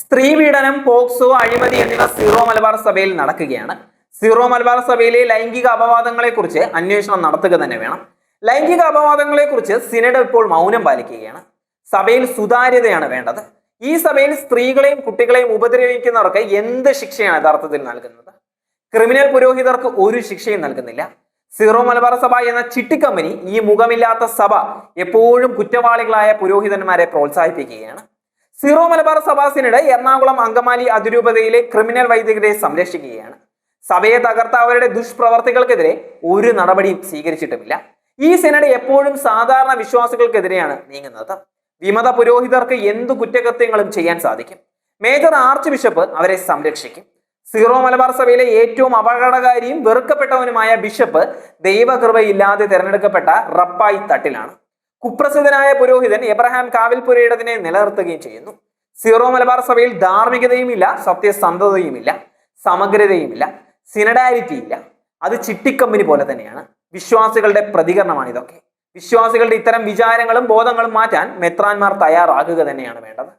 സ്ത്രീ പീഡനം പോക്സോ അഴിമതി എന്നിവ സീറോ മലബാർ സഭയിൽ നടക്കുകയാണ്. സീറോ മലബാർ സഭയിലെ ലൈംഗിക അപവാദങ്ങളെ കുറിച്ച് അന്വേഷണം നടത്തുക തന്നെ വേണം. ലൈംഗിക അപവാദങ്ങളെ കുറിച്ച് സിനഡ് ഇപ്പോൾ മൗനം പാലിക്കുകയാണ്. സഭയിൽ സുതാര്യതയാണ് വേണ്ടത്. ഈ സഭയിൽ സ്ത്രീകളെയും കുട്ടികളെയും ഉപദ്രവിക്കുന്നവർക്ക് എന്ത് ശിക്ഷയാണ് യഥാർത്ഥത്തിൽ നൽകുന്നത്? ക്രിമിനൽ പുരോഹിതർക്ക് ഒരു ശിക്ഷയും നൽകുന്നില്ല. സീറോ മലബാർ സഭ എന്ന ചിട്ടിക്കമ്പനി ഈ മുഖമില്ലാത്ത സഭ എപ്പോഴും കുറ്റവാളികളായ പുരോഹിതന്മാരെ പ്രോത്സാഹിപ്പിക്കുകയാണ്. സീറോ മലബാർ സഭാസിനിടെ എറണാകുളം അങ്കമാലി അതിരൂപതയിലെ ക്രിമിനൽ വൈദികരെ സംരക്ഷിക്കുകയാണ്. സഭയെ തകർത്ത അവരുടെ ദുഷ്പ്രവർത്തികൾക്കെതിരെ ഒരു നടപടിയും സ്വീകരിച്ചിട്ടുമില്ല. ഈ സിനഡ് എപ്പോഴും സാധാരണ വിശ്വാസികൾക്കെതിരെയാണ് നീങ്ങുന്നത്. വിമത പുരോഹിതർക്ക് എന്തു കുറ്റകൃത്യങ്ങളും ചെയ്യാൻ സാധിക്കും. മേജർ ആർച്ച് ബിഷപ്പ് അവരെ സംരക്ഷിക്കും. സീറോ മലബാർ സഭയിലെ ഏറ്റവും അപകടകാരിയും വെറുക്കപ്പെട്ടവനുമായ ബിഷപ്പ് ദൈവകൃപയില്ലാതെ തിരഞ്ഞെടുക്കപ്പെട്ട റപ്പായി തട്ടിലാണ്. കുപ്രസിദ്ധനായ പുരോഹിതൻ എബ്രഹാം കാവിൽപുരയിടത്തിനെ നിലനിർത്തുകയും ചെയ്യുന്നു. സീറോ മലബാർ സഭയിൽ ധാർമ്മികതയുമില്ല സത്യസന്ധതയുമില്ല സമഗ്രതയുമില്ല സിനഡാരിറ്റി ഇല്ല അത് ചിട്ടിക്കമ്പനി പോലെ തന്നെയാണ്. വിശ്വാസികളുടെ പ്രതികരണമാണ് ഇതൊക്കെ. വിശ്വാസികളുടെ ഇത്തരം വിചാരങ്ങളും ബോധങ്ങളും മാറ്റാൻ മെത്രാന്മാർ തയ്യാറാകുക തന്നെയാണ് വേണ്ടത്.